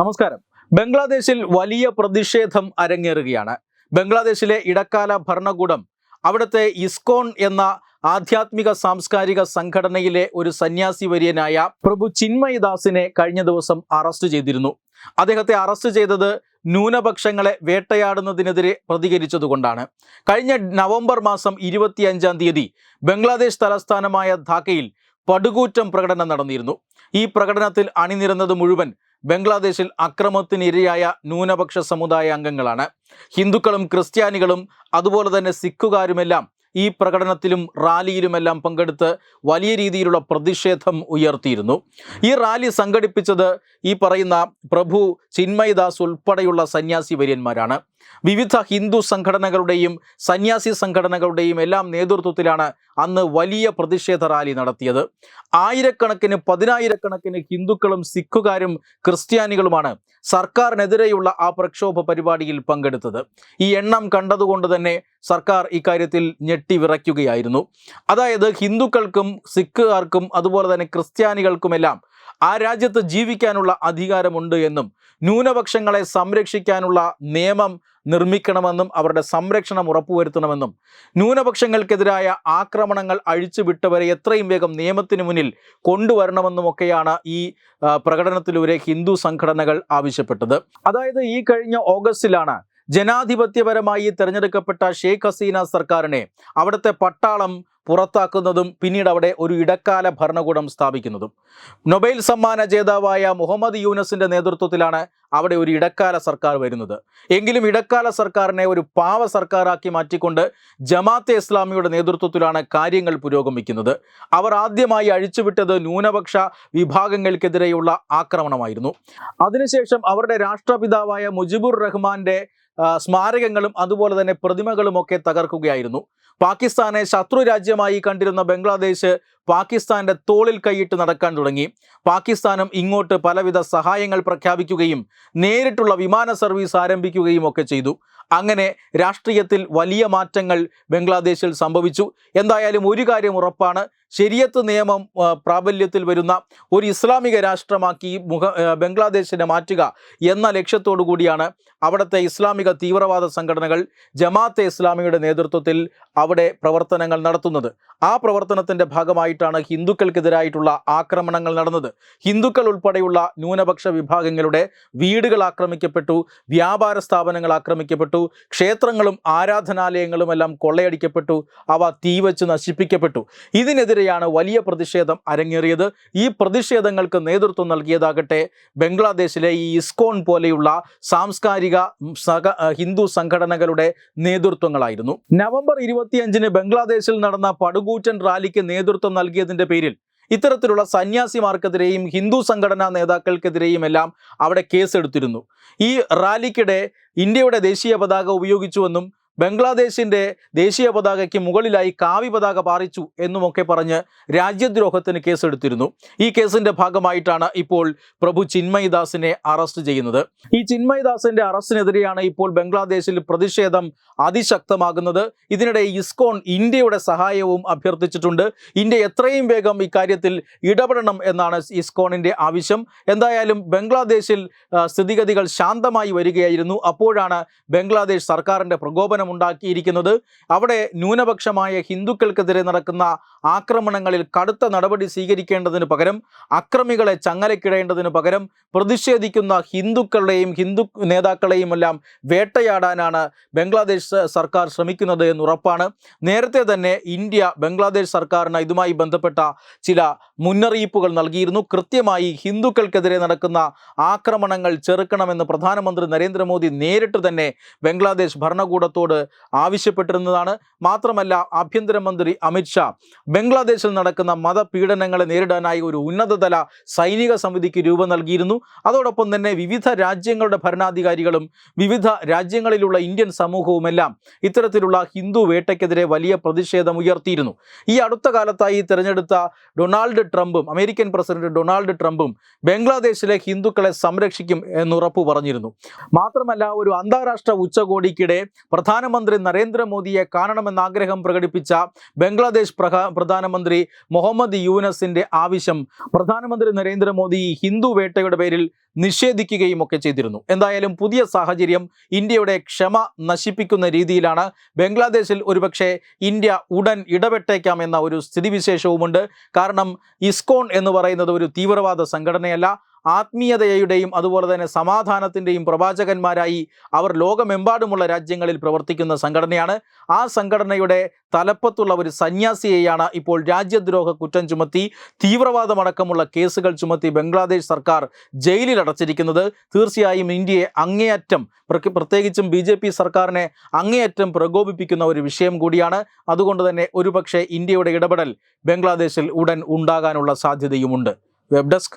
നമസ്കാരം ബംഗ്ലാദേശിൽ വലിയ പ്രതിഷേധം അരങ്ങേറുകയാണ് ബംഗ്ലാദേശിലെ ഇടക്കാല ഭരണകൂടം അവിടുത്തെ ഇസ്കോൺ എന്ന ആധ്യാത്മിക സാംസ്കാരിക സംഘടനയിലെ ഒരു സന്യാസി വര്യനായ പ്രഭു ചിന്മയ്ദാസിനെ കഴിഞ്ഞ ദിവസം അറസ്റ്റ് ചെയ്തിരുന്നു അദ്ദേഹത്തെ അറസ്റ്റ് ചെയ്തത് ന്യൂനപക്ഷങ്ങളെ വേട്ടയാടുന്നതിനെതിരെ പ്രതികരിച്ചതുകൊണ്ടാണ് കഴിഞ്ഞ നവംബർ മാസം ഇരുപത്തിയഞ്ചാം തീയതി ബംഗ്ലാദേശ് തലസ്ഥാനമായ ധാക്കയിൽ പടുകൂറ്റം പ്രകടനം നടന്നിരുന്നു ഈ പ്രകടനത്തിൽ അണിനിരന്നത് മുഴുവൻ ബംഗ്ലാദേശിൽ അക്രമത്തിനിരയായ ന്യൂനപക്ഷ സമുദായ അംഗങ്ങളാണ് ഹിന്ദുക്കളും ക്രിസ്ത്യാനികളും അതുപോലെ തന്നെ സിഖുകാരുമെല്ലാം ഈ പ്രകടനത്തിലും റാലിയിലുമെല്ലാം പങ്കെടുത്ത് വലിയ രീതിയിലുള്ള പ്രതിഷേധം ഉയർത്തിയിരുന്നു ഈ റാലി സംഘടിപ്പിച്ചത് ഈ പറയുന്ന പ്രഭു ചിന്മയദാസ് ഉൾപ്പെടെയുള്ള സന്യാസി വര്യന്മാരാണ് വിവിധ ഹിന്ദു സംഘടനകളുടെയും സന്യാസി സംഘടനകളുടെയും എല്ലാം നേതൃത്വത്തിലാണ് അന്ന് വലിയ പ്രതിഷേധ റാലി നടത്തിയത് ആയിരക്കണക്കിന് പതിനായിരക്കണക്കിന് ഹിന്ദുക്കളും സിഖുകാരും ക്രിസ്ത്യാനികളുമാണ് സർക്കാരിനെതിരെയുള്ള ആ പ്രക്ഷോഭ പരിപാടിയിൽ പങ്കെടുത്തത് ഈ എണ്ണം കണ്ടതുകൊണ്ട് തന്നെ സർക്കാർ ഇക്കാര്യത്തിൽ ഞെട്ടിവിറയ്ക്കുകയായിരുന്നു അതായത് ഹിന്ദുക്കൾക്കും സിഖുകാർക്കും അതുപോലെ തന്നെ ക്രിസ്ത്യാനികൾക്കുമെല്ലാം ആ രാജ്യത്ത് ജീവിക്കാനുള്ള അധികാരമുണ്ട് എന്നും ന്യൂനപക്ഷങ്ങളെ സംരക്ഷിക്കാനുള്ള നിയമം നിർമ്മിക്കണമെന്നും അവരുടെ സംരക്ഷണം ഉറപ്പുവരുത്തണമെന്നും ന്യൂനപക്ഷങ്ങൾക്കെതിരായ ആക്രമണങ്ങൾ അഴിച്ചുവിട്ടവരെ എത്രയും വേഗം നിയമത്തിന് മുന്നിൽ കൊണ്ടുവരണമെന്നുമൊക്കെയാണ് ഈ പ്രകടനത്തിലൂടെ ഹിന്ദു സംഘടനകൾ ആവശ്യപ്പെട്ടത് അതായത് ഈ കഴിഞ്ഞ ഓഗസ്റ്റിലാണ് ജനാധിപത്യപരമായി തിരഞ്ഞെടുക്കപ്പെട്ട ഷെയ്ഖ് ഹസീന സർക്കാരിനെ അവിടുത്തെ പട്ടാളം പുറത്താക്കുന്നതും പിന്നീട് അവിടെ ഒരു ഇടക്കാല ഭരണകൂടം സ്ഥാപിക്കുന്നതും നൊബൈൽ സമ്മാന ജേതാവായ മുഹമ്മദ് യൂനസിൻ്റെ നേതൃത്വത്തിലാണ് അവിടെ ഒരു ഇടക്കാല സർക്കാർ വരുന്നത് എങ്കിലും ഇടക്കാല സർക്കാരിനെ ഒരു പാവ സർക്കാരാക്കി മാറ്റിക്കൊണ്ട് ജമാഅത്തെ ഇസ്ലാമിയുടെ നേതൃത്വത്തിലാണ് കാര്യങ്ങൾ പുരോഗമിക്കുന്നത് അവർ ആദ്യമായി അഴിച്ചുവിട്ടത് ന്യൂനപക്ഷ വിഭാഗങ്ങൾക്കെതിരെയുള്ള ആക്രമണമായിരുന്നു അതിനുശേഷം അവരുടെ രാഷ്ട്രപിതാവായ മുജിബുർ റഹ്മാന്റെ സ്മാരകങ്ങളും അതുപോലെ തന്നെ പ്രതിമകളുമൊക്കെ തകർക്കുകയായിരുന്നു പാകിസ്ഥാനെ ശത്രു രാജ്യമായി കണ്ടിരുന്ന ബംഗ്ലാദേശ് പാകിസ്ഥാന്റെ തോളിൽ കൈയിട്ട് നടക്കാൻ തുടങ്ങി പാകിസ്ഥാനും ഇങ്ങോട്ട് പലവിധ സഹായങ്ങൾ പ്രഖ്യാപിക്കുകയും നേരിട്ടുള്ള വിമാന സർവീസ് ആരംഭിക്കുകയും ഒക്കെ ചെയ്തു അങ്ങനെ രാഷ്ട്രീയത്തിൽ വലിയ മാറ്റങ്ങൾ ബംഗ്ലാദേശിൽ സംഭവിച്ചു എന്തായാലും ഒരു കാര്യം ഉറപ്പാണ് ശരിയത്ത് നിയമം പ്രാബല്യത്തിൽ വരുന്ന ഒരു ഇസ്ലാമിക രാഷ്ട്രമാക്കി മുഖ ബംഗ്ലാദേശിനെ മാറ്റുക എന്ന ലക്ഷ്യത്തോടു കൂടിയാണ് അവിടുത്തെ ഇസ്ലാമിക തീവ്രവാദ സംഘടനകൾ ജമാഅത്തെ ഇസ്ലാമിയുടെ നേതൃത്വത്തിൽ അവിടെ പ്രവർത്തനങ്ങൾ നടത്തുന്നത് ആ പ്രവർത്തനത്തിൻ്റെ ഭാഗമായി ആദ്യമായിട്ടാണ് ഹിന്ദുക്കൾക്കെതിരായിട്ടുള്ള ആക്രമണങ്ങൾ നടന്നത് ഹിന്ദുക്കൾ ഉൾപ്പെടെയുള്ള ന്യൂനപക്ഷ വിഭാഗങ്ങളുടെ വീടുകൾ ആക്രമിക്കപ്പെട്ടു വ്യാപാര സ്ഥാപനങ്ങൾ ആക്രമിക്കപ്പെട്ടു ക്ഷേത്രങ്ങളും ആരാധനാലയങ്ങളും എല്ലാം കൊള്ളയടിക്കപ്പെട്ടു അവ തീവച്ച് നശിപ്പിക്കപ്പെട്ടു ഇതിനെതിരെയാണ് വലിയ പ്രതിഷേധം അരങ്ങേറിയത് ഈ പ്രതിഷേധങ്ങൾക്ക് നേതൃത്വം നൽകിയതാകട്ടെ ബംഗ്ലാദേശിലെ ഈ ഇസ്കോൺ പോലെയുള്ള സാംസ്കാരിക ഹിന്ദു സംഘടനകളുടെ നേതൃത്വങ്ങളായിരുന്നു നവംബർ ഇരുപത്തിയഞ്ചിന് ബംഗ്ലാദേശിൽ നടന്ന പടുകൂറ്റൻ റാലിക്ക് നേതൃത്വം നൽകിയതിൻ്റെ പേരിൽ ഇത്തരത്തിലുള്ള സന്യാസിമാർക്കെതിരെയും ഹിന്ദു സംഘടനാ നേതാക്കൾക്കെതിരെയും എല്ലാം അവിടെ കേസെടുത്തിരുന്നു ഈ റാലിക്കിടെ ഇന്ത്യയുടെ ദേശീയ പതാക ഉപയോഗിച്ചുവെന്നും ബംഗ്ലാദേശിൻ്റെ ദേശീയ പതാകയ്ക്ക് മുകളിലായി കാവി പതാക പാറിച്ചു എന്നുമൊക്കെ പറഞ്ഞ് രാജ്യദ്രോഹത്തിന് കേസെടുത്തിരുന്നു ഈ കേസിന്റെ ഭാഗമായിട്ടാണ് ഇപ്പോൾ പ്രഭു ചിന്മയ്ദാസിനെ അറസ്റ്റ് ചെയ്യുന്നത് ഈ ചിന്മയ്ദാസിന്റെ അറസ്റ്റിനെതിരെയാണ് ഇപ്പോൾ ബംഗ്ലാദേശിൽ പ്രതിഷേധം അതിശക്തമാകുന്നത് ഇതിനിടെ ഇസ്കോൺ ഇന്ത്യയുടെ സഹായവും അഭ്യർത്ഥിച്ചിട്ടുണ്ട് ഇന്ത്യ എത്രയും വേഗം ഇക്കാര്യത്തിൽ ഇടപെടണം എന്നാണ് ഇസ്കോണിന്റെ ആവശ്യം എന്തായാലും ബംഗ്ലാദേശിൽ സ്ഥിതിഗതികൾ ശാന്തമായി വരികയായിരുന്നു അപ്പോഴാണ് ബംഗ്ലാദേശ് സർക്കാരിന്റെ പ്രകോപനം ഉണ്ടാക്കിയിരിക്കുന്നത് അവിടെ ന്യൂനപക്ഷമായ ഹിന്ദുക്കൾക്കെതിരെ നടക്കുന്ന ആക്രമണങ്ങളിൽ കടുത്ത നടപടി സ്വീകരിക്കേണ്ടതിന് പകരം അക്രമികളെ ചങ്ങലക്കിടേണ്ടതിന് പകരം പ്രതിഷേധിക്കുന്ന ഹിന്ദുക്കളുടെയും ഹിന്ദു നേതാക്കളെയും എല്ലാം വേട്ടയാടാനാണ് ബംഗ്ലാദേശ് സർക്കാർ ശ്രമിക്കുന്നത് എന്നുറപ്പാണ് നേരത്തെ തന്നെ ഇന്ത്യ ബംഗ്ലാദേശ് സർക്കാരിന് ഇതുമായി ബന്ധപ്പെട്ട ചില മുന്നറിയിപ്പുകൾ നൽകിയിരുന്നു കൃത്യമായി ഹിന്ദുക്കൾക്കെതിരെ നടക്കുന്ന ആക്രമണങ്ങൾ ചെറുക്കണമെന്ന് പ്രധാനമന്ത്രി നരേന്ദ്രമോദി നേരിട്ട് തന്നെ ബംഗ്ലാദേശ് ഭരണകൂടത്തോട് ഇന്ത്യയോട് ആവശ്യപ്പെട്ടിരുന്നതാണ് മാത്രമല്ല ആഭ്യന്തരമന്ത്രി അമിത്ഷാ ബംഗ്ലാദേശിൽ നടക്കുന്ന മതപീഡനങ്ങളെ നേരിടാനായി ഒരു ഉന്നതതല സൈനിക സമിതിക്ക് രൂപം നൽകിയിരുന്നു അതോടൊപ്പം തന്നെ വിവിധ രാജ്യങ്ങളുടെ ഭരണാധികാരികളും വിവിധ രാജ്യങ്ങളിലുള്ള ഇന്ത്യൻ സമൂഹവുമെല്ലാം ഇത്തരത്തിലുള്ള ഹിന്ദു വേട്ടയ്ക്കെതിരെ വലിയ പ്രതിഷേധം ഉയർത്തിയിരുന്നു ഈ അടുത്ത കാലത്തായി തിരഞ്ഞെടുത്ത ഡൊണാൾഡ് ട്രംപും അമേരിക്കൻ പ്രസിഡന്റ് ഡൊണാൾഡ് ട്രംപും ബംഗ്ലാദേശിലെ ഹിന്ദുക്കളെ സംരക്ഷിക്കും എന്നുറപ്പു പറഞ്ഞിരുന്നു മാത്രമല്ല ഒരു അന്താരാഷ്ട്ര ഉച്ചകോടിക്കിടെ പ്രധാന പ്രധാനമന്ത്രി നരേന്ദ്രമോദിയെ കാണണമെന്ന ആഗ്രഹം പ്രകടിപ്പിച്ച ബംഗ്ലാദേശ് പ്രധാനമന്ത്രി മുഹമ്മദ് യൂനസിന്റെ ആവശ്യം പ്രധാനമന്ത്രി നരേന്ദ്രമോദി ഹിന്ദു വേട്ടയുടെ പേരിൽ നിഷേധിക്കുകയും ഒക്കെ ചെയ്തിരുന്നു എന്തായാലും പുതിയ സാഹചര്യം ഇന്ത്യയുടെ ക്ഷമ നശിപ്പിക്കുന്ന രീതിയിലാണ് ബംഗ്ലാദേശിൽ ഒരുപക്ഷെ ഇന്ത്യ ഉടൻ ഇടപെട്ടേക്കാം എന്ന ഒരു സ്ഥിതിവിശേഷവുമുണ്ട് കാരണം ഇസ്കോൺ എന്ന് പറയുന്നത് ഒരു തീവ്രവാദ സംഘടനയല്ല ആത്മീയതയുടെയും അതുപോലെ തന്നെ സമാധാനത്തിൻ്റെയും പ്രവാചകന്മാരായി അവർ ലോകമെമ്പാടുമുള്ള രാജ്യങ്ങളിൽ പ്രവർത്തിക്കുന്ന സംഘടനയാണ് ആ സംഘടനയുടെ തലപ്പത്തുള്ള ഒരു സന്യാസിയെയാണ് ഇപ്പോൾ രാജ്യദ്രോഹ കുറ്റം ചുമത്തി തീവ്രവാദമടക്കമുള്ള കേസുകൾ ചുമത്തി ബംഗ്ലാദേശ് സർക്കാർ ജയിലിൽ അടച്ചിരിക്കുന്നത് തീർച്ചയായും ഇന്ത്യയെ അങ്ങേയറ്റം പ്രത്യേകിച്ചും ബി സർക്കാരിനെ അങ്ങേയറ്റം പ്രകോപിപ്പിക്കുന്ന ഒരു വിഷയം കൂടിയാണ് അതുകൊണ്ട് തന്നെ ഒരുപക്ഷെ ഇന്ത്യയുടെ ഇടപെടൽ ബംഗ്ലാദേശിൽ ഉടൻ ഉണ്ടാകാനുള്ള സാധ്യതയുമുണ്ട് വെബ് ഡെസ്ക്